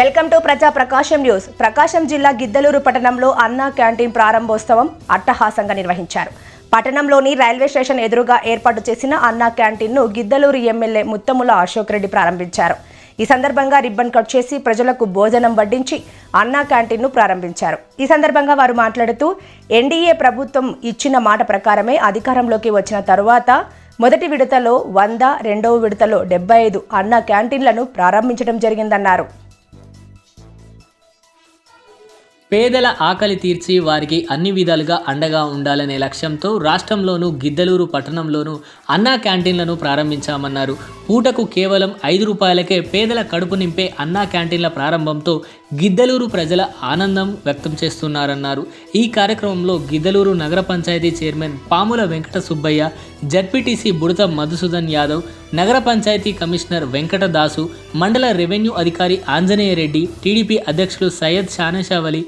Welcome to ప్రజా ప్రకాశం news. ప్రకాశం జిల్లా గిద్దలూరు పట్టణంలో అన్నా క్యాంటీన్ ప్రారంభోత్సవం అట్టహాసంగా నిర్వహించారు. పట్టణంలోని రైల్వే స్టేషన్ ఎదురుగా ఏర్పాటు చేసిన అన్నా క్యాంటీన్ను గిద్దలూరు ఎమ్మెల్యే ముత్తముల అశోక్ రెడ్డి ప్రారంభించారు. ఈ సందర్భంగా రిబ్బన్ కట్ చేసి ప్రజలకు భోజనం వడ్డించి అన్నా క్యాంటీన్ను ప్రారంభించారు. ఈ సందర్భంగా వారు మాట్లాడుతూ ఎన్డీఏ ప్రభుత్వం ఇచ్చిన మాట ప్రకారమే అధికారంలోకి వచ్చిన తరువాత మొదటి విడతలో వంద రెండవ విడతలో డెబ్బై ఐదు అన్నా క్యాంటీన్లను ప్రారంభించడం జరిగిందన్నారు. పేదల ఆకలి తీర్చి వారికి అన్ని విధాలుగా అండగా ఉండాలనే లక్ష్యంతో రాష్ట్రంలోనూ గిద్దలూరు పట్టణంలోనూ అన్నా క్యాంటీన్లను ప్రారంభించామన్నారు. పూటకు కేవలం ఐదు రూపాయలకే పేదల కడుపు నింపే అన్నా క్యాంటీన్ల ప్రారంభంతో గిద్దలూరు ప్రజల ఆనందం వ్యక్తం చేస్తున్నారన్నారు. ఈ కార్యక్రమంలో గిద్దలూరు నగర పంచాయతీ చైర్మన్ పాముల వెంకట సుబ్బయ్య జడ్పీటీసీ బుడత మధుసూదన్ యాదవ్ నగర పంచాయతీ కమిషనర్ వెంకట దాసు మండల రెవెన్యూ అధికారి ఆంజనేయ రెడ్డి టీడీపీ అధ్యక్షులు సయ్యద్ షానేషావలి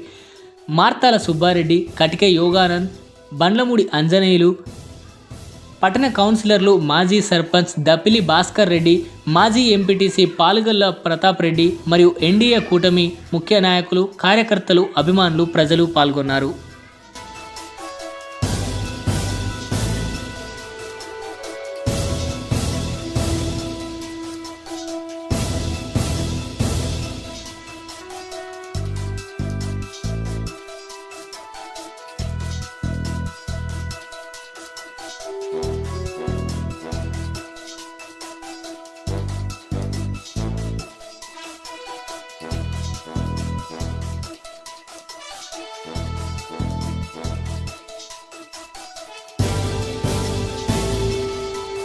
మార్తాల సుబ్బారెడ్డి కటికే యోగానంద్ బండ్లమూడి అంజనేయులు పట్టణ కౌన్సిలర్లు మాజీ సర్పంచ్ దప్పిలి భాస్కర్ రెడ్డి మాజీ ఎంపీటీసీ పాలుగల్ల ప్రతాప్ రెడ్డి మరియు ఎన్డీఏ కూటమి ముఖ్య నాయకులు కార్యకర్తలు అభిమానులు ప్రజలు పాల్గొన్నారు.